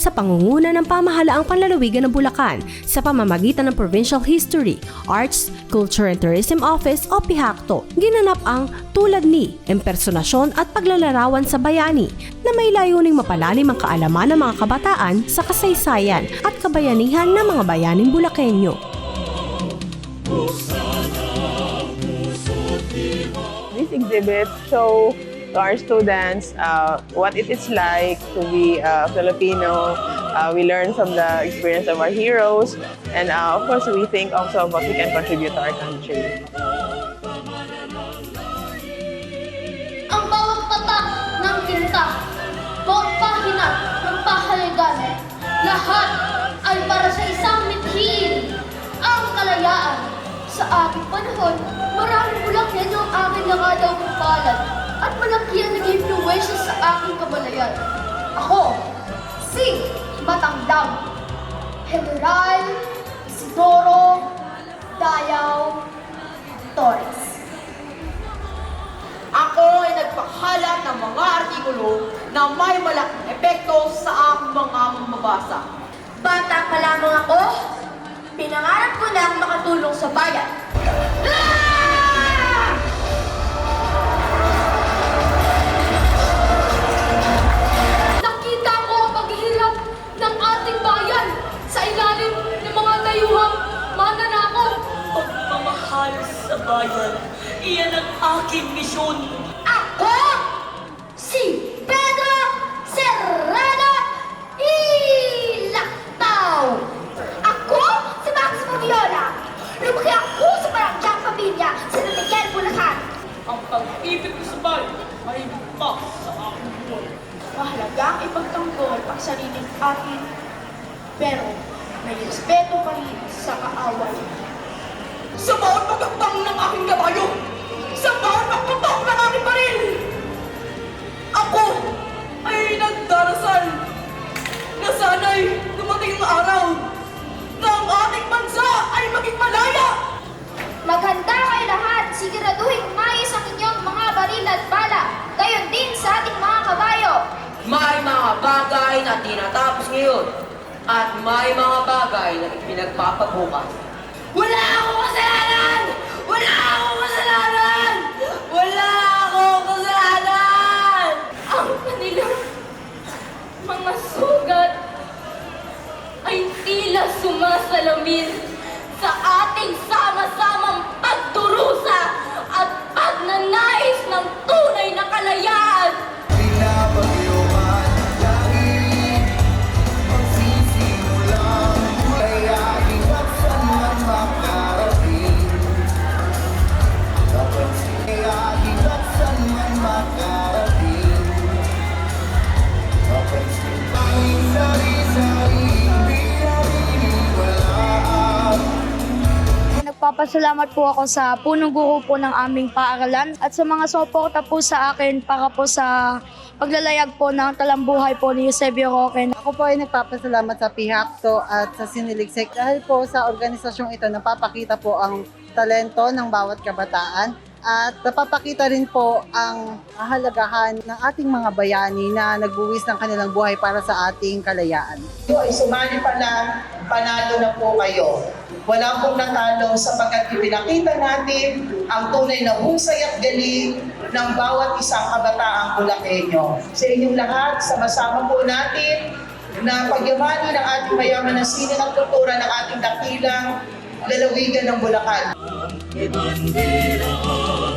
sa pangunguna ng pamahalaang panlalawigan ng Bulacan sa pamamagitan ng Provincial History, Arts, Culture and Tourism Office o PIHACTO. Ginanap ang tulad ni impersonasyon at paglalarawan sa bayani na may layuning mapalalim ang kaalaman ng mga kabataan sa kasaysayan at kabayanihan ng mga bayaning Bulakenyo. This exhibit show to our students uh, what it is like to be a Filipino. Uh, we learn from the experience of our heroes, and uh, of course, we think also what we can contribute to our country. Ang bawat patak ng tinta, bawat pahina ng pahalagan, lahat ay para sa isang mithiin, ang kalayaan. Sa aking panahon, maraming bulakyan yung aking nakadaw palad at malaki ang naging influensya sa aking kamalayan. Ako, si Matangdang, General Isidoro Dayaw Torres. Ako ay nagpakalat ng mga artikulo na may malaking epekto sa aking mga mabasa. Bata pa lamang ako, pinangarap ko na makatulong sa bayan. Pagmamahal sa bayan, iyan ang aking misyon. Ako, si Pedro Serrano Ilactao. Ako, si Maximo Viola. Lumaki ako sa Barangyang Pamilya sa Namigel, Bulacan. Ang pag-ibig ko sa bayan ay pa sa aking buhay. Mahalaga ang ipagtanggol ang sariling atin, pero may respeto pa rin sa kaaway. Sa bawat pagkakbang ng aking kabayo, sa bawat pagputok ng aking baril, ako ay nagdarasal na sana'y dumating ang araw na ang ating bansa ay maging malaya. Maghanda kayo lahat, siguraduhin mais ang inyong mga baril at bala. Gayon din sa ating mga kabayo. May mga bagay na tinatapos ngayon at may mga bagay na ipinagpapabukas. Wala akong kasalanan! Wala akong kasalanan! Wala akong kasalanan! Ang kanilang mga sugat ay tila sumasalamin sa ating sama-samang Nagpapasalamat po ako sa punong guro po ng aming paaralan at sa mga suporta po sa akin para po sa paglalayag po ng talambuhay po ni Eusebio Roque. Ako po ay nagpapasalamat sa PIHACTO at sa Siniligsik dahil po sa organisasyong ito napapakita po ang talento ng bawat kabataan at napapakita rin po ang kahalagahan ng ating mga bayani na nagbuwis ng kanilang buhay para sa ating kalayaan. Kayo ay sumali pa lang, panalo na po kayo. Wala pong natalo sapagkat ipinakita natin ang tunay na husay at galing ng bawat isang kabataang Bulakenyo. Sa inyong lahat, sama-sama po natin na pagyamanin ang ating mayaman na sining at kultura ng ating dakilang lalawigan ng Bulacan. Ibandila ang lingkod, kamananang